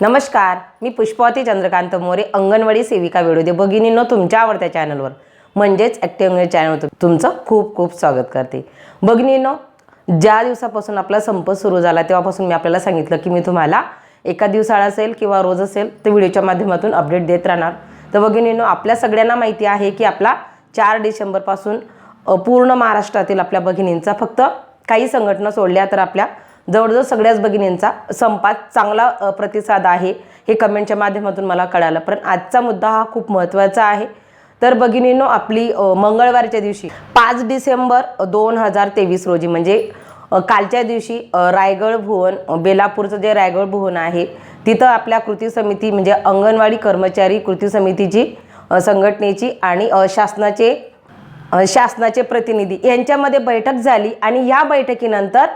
नमस्कार मी पुष्पावती चंद्रकांत मोरे अंगणवाडी सेविका वेळोदे भगिनींनो तुमच्या आवडत्या चॅनलवर म्हणजेच ॲक्टिव्ह चॅनल तुमचं खूप खूप स्वागत करते. भगिनींनो ज्या दिवसापासून आपला संप सुरू झाला तेव्हापासून मी आपल्याला सांगितलं की मी तुम्हाला एका दिवसाळा असेल किंवा रोज असेल तर व्हिडिओच्या माध्यमातून अपडेट देत राहणार. तर भगिनींनो आपल्या सगळ्यांना माहिती आहे की आपला चार डिसेंबरपासून पूर्ण महाराष्ट्रातील आपल्या भगिनींचा फक्त काही संघटना सोडल्या तर आपल्या जवळजवळ सगळ्याच भगिनींचा संपात चांगला प्रतिसाद आहे हे कमेंटच्या माध्यमातून मला कळालं. पण आजचा मुद्दा हा खूप महत्त्वाचा आहे. तर भगिनींनो आपली मंगळवारच्या दिवशी पाच डिसेंबर दोन हजार तेवीस रोजी म्हणजे कालच्या दिवशी रायगड भुवन बेलापूरचं जे रायगड भुवन आहे तिथं आपल्या कृती समिती म्हणजे अंगणवाडी कर्मचारी कृती समितीची संघटनेची आणि शासनाचे शासनाचे प्रतिनिधी यांच्यामध्ये बैठक झाली आणि या बैठकीनंतर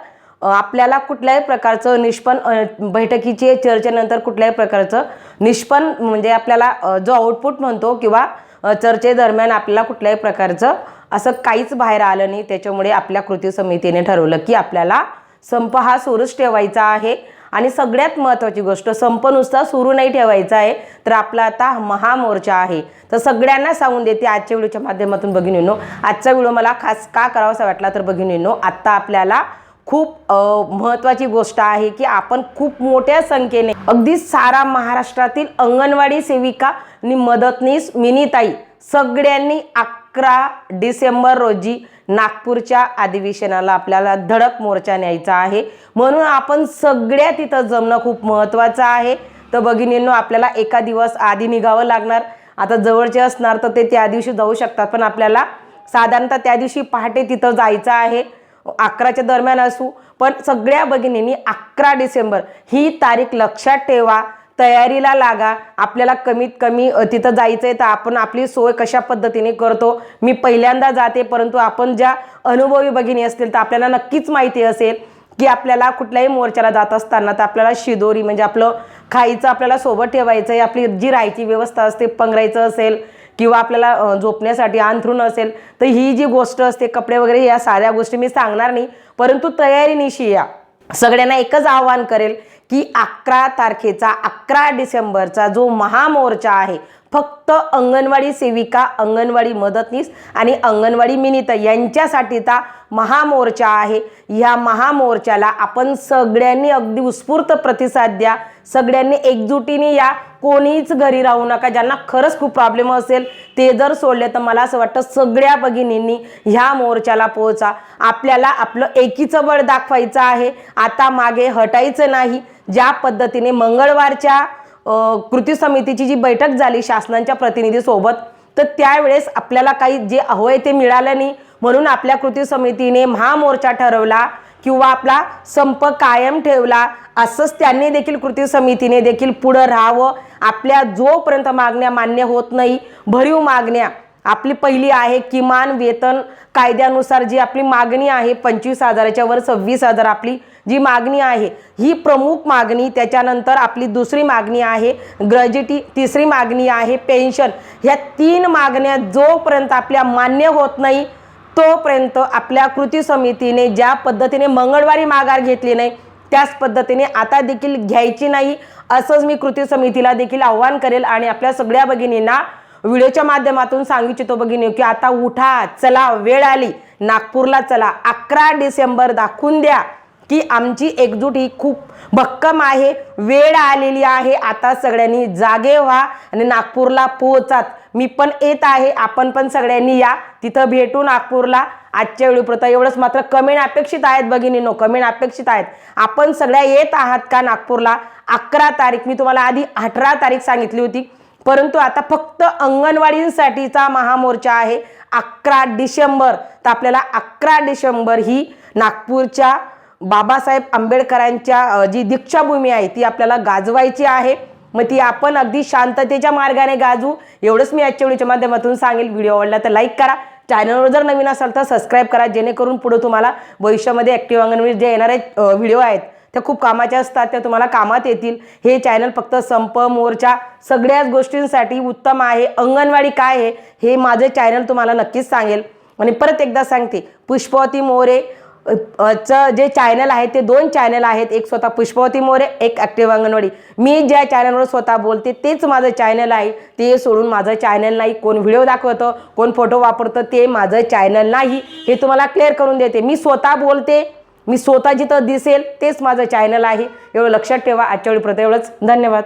आपल्याला कुठल्याही प्रकारचं निष्पन्न बैठकीची बैठकीचे चर्चेनंतर कुठल्याही प्रकारचं निष्पन्न म्हणजे आपल्याला जो आउटपुट म्हणतो किंवा चर्चेदरम्यान आपल्याला कुठल्याही प्रकारचं असं काहीच बाहेर आलं नाही त्याच्यामुळे आपल्या कृती समितीने ठरवलं की आपल्याला संप हा सुरूच ठेवायचा आहे. आणि सगळ्यात महत्त्वाची गोष्ट संप नुसता सुरू नाही ठेवायचा आहे तर आपला आता महामोर्चा आहे. तर सगळ्यांना सांगून देते आजच्या व्हिडिओच्या माध्यमातून बघिनीनो आजचा व्हिडिओ मला खास का करावासा वाटला तर बघिनीनो आत्ता आपल्याला खूप महत्त्वाची गोष्ट आहे की आपण खूप मोठ्या संख्येने अगदी सारा महाराष्ट्रातील अंगणवाडी सेविका आणि मदतनीस मिनीताई सगळ्यांनी अकरा डिसेंबर रोजी नागपूरच्या अधिवेशनाला आपल्याला धडक मोर्चा न्यायचा आहे. म्हणून आपण सगळ्या तिथं जमणं खूप महत्त्वाचं आहे. तर भगिनींनो आपल्याला एका दिवस आधी निघावं लागणार. आता जवळचे असणार तर ते त्या दिवशी जाऊ शकतात. पण आपल्याला साधारणतः त्या दिवशी पहाटे तिथं जायचं आहे. अकराच्या दरम्यान असू पण सगळ्या भगिनींनी अकरा डिसेंबर ही तारीख लक्षात ठेवा तयारीला लागा आपल्याला कमीत कमी तिथं जायचं आहे तर आपण आपली सोय कशा पद्धतीने करतो. मी पहिल्यांदा जाते परंतु आपण ज्या अनुभवी भगिनी असतील तर आपल्याला नक्कीच माहिती असेल की आपल्याला कुठल्याही मोर्चाला जात असताना तर आपल्याला शिदोरी म्हणजे आपलं खायचं आपल्याला सोबत ठेवायचं आहे आपली जी राहायची व्यवस्था असते पंगरायचं असेल किंवा आपल्याला झोपण्यासाठी अंथरूण असेल तर ही जी गोष्ट असते कपडे वगैरे या साऱ्या गोष्टी मी सांगणार नाही. परंतु तयारीनिशी या. सगळ्यांना एकच आवाहन करेल की अकरा तारखेचा अकरा डिसेंबरचा जो महामोर्चा आहे फक्त अंगणवाडी सेविका अंगणवाडी मदतनीस आणि अंगणवाडी मिनित यांच्यासाठीचा महामोर्चा आहे. ह्या महामोर्चाला आपण सगळ्यांनी अगदी उत्स्फूर्त प्रतिसाद द्या. सगळ्यांनी एकजुटीने या कोणीच घरी राहू नका. ज्यांना खरंच खूप प्रॉब्लेम असेल ते जर सोडले तर मला असं वाटतं सगळ्या भगिनींनी ह्या मोर्चाला पोहोचा. आपल्याला आपलं एकीचं बळ दाखवायचं आहे. आता मागे हटायचं नाही. ज्या पद्धतीने मंगळवारच्या कृती समितीची जी बैठक झाली शासनाच्या प्रतिनिधीसोबत तर त्यावेळेस आपल्याला काही जे हवंय ते मिळालं नाही. म्हणून आपल्या कृती समितीने महामोर्चा ठरवला किंवा आपला संप कायम ठेवला. असंच त्यांनी देखील कृती समितीने देखील पुढं राहावं. आपल्या जोपर्यंत मागण्या मान्य होत नाही भरीव मागण्या. आपली पहिली आहे किमान वेतन. कायद्यानुसार जी आपली मागणी आहे पंचवीस हजाराच्या वर सव्वीस हजार आपली जी मागणी आहे ही प्रमुख मागणी त्याच्यानंतर आपली दुसरी मागणी आहे ग्रॅज्युटी तिसरी मागणी आहे पेन्शन. ह्या तीन मागण्या जोपर्यंत आपल्या मान्य होत नाही तोपर्यंत आपल्या कृती समितीने ज्या पद्धतीने मंगळवारी माघार घेतली नाही त्याच पद्धतीने आता देखील घ्यायची नाही असंच मी कृती समितीला देखील आव्हान करेल आणि आपल्या सगळ्या भगिनींना व्हिडिओच्या माध्यमातून सांगू इच्छितो भगिनी की आता उठा चला वेळ आली. नागपूरला चला. अकरा डिसेंबर दाखवून द्या. की आमची एकजूट ही खूप भक्कम आहे. वेळ आलेली आहे. आता सगळ्यांनी जागे व्हा आणि नागपूरला पोहोचात. मी पण येत आहे. आपण पण सगळ्यांनी या. तिथं भेटू नागपूरला. आजच्या वेळीपुरता एवढंच मात्र कमेंट अपेक्षित आहेत भगिनीनो. कमेंट अपेक्षित आहेत. आपण सगळ्या येत आहात का नागपूरला? अकरा तारीख मी तुम्हाला आधी अठरा तारीख सांगितली होती. परंतु आता फक्त अंगणवाडींसाठीचा महामोर्चा आहे. अकरा डिसेंबर. तर आपल्याला अकरा डिसेंबर ही नागपूरच्या बाबासाहेब आंबेडकरांच्या जी दीक्षाभूमी आहे ती आपल्याला गाजवायची आहे. मग ती आपण अगदी शांततेच्या मार्गाने गाजू एवढंच मी आजच्या व्हिडिओच्या माध्यमातून सांगेल. व्हिडिओ आवडला तर लाईक करा. चॅनलवर जर नवीन असाल तर सबस्क्राईब करा. जेणेकरून पुढे तुम्हाला भविष्यामध्ये ॲक्टिव्ह अंगणवाडी जे येणारे व्हिडिओ आहेत त्या खूप कामाच्या असतात त्या तुम्हाला कामात येतील. हे चॅनल फक्त संप मोर्चा सगळ्याच गोष्टींसाठी उत्तम आहे. अंगणवाडी काय आहे हे माझं चॅनल तुम्हाला नक्कीच सांगेल. आणि परत एकदा सांगते. पुष्पवती मोरे चं जे चॅनल आहे ते दोन चॅनल आहेत. एक स्वतः पुष्पवती मोरे एक ॲक्टिव्ह अंगणवाडी. मी ज्या चॅनलवर स्वतः बोलते तेच माझं चॅनल आहे. ते सोडून माझं चॅनल नाही. कोण व्हिडिओ दाखवतं कोण फोटो वापरतं ते माझं चॅनल नाही. हे तुम्हाला क्लिअर करून देते. मी स्वतः बोलते मी स्वतः जिथं दिसेल तेच माझं चॅनल आहे. एवढं लक्षात ठेवा. आजच्या वेळी प्रति एवढंच धन्यवाद.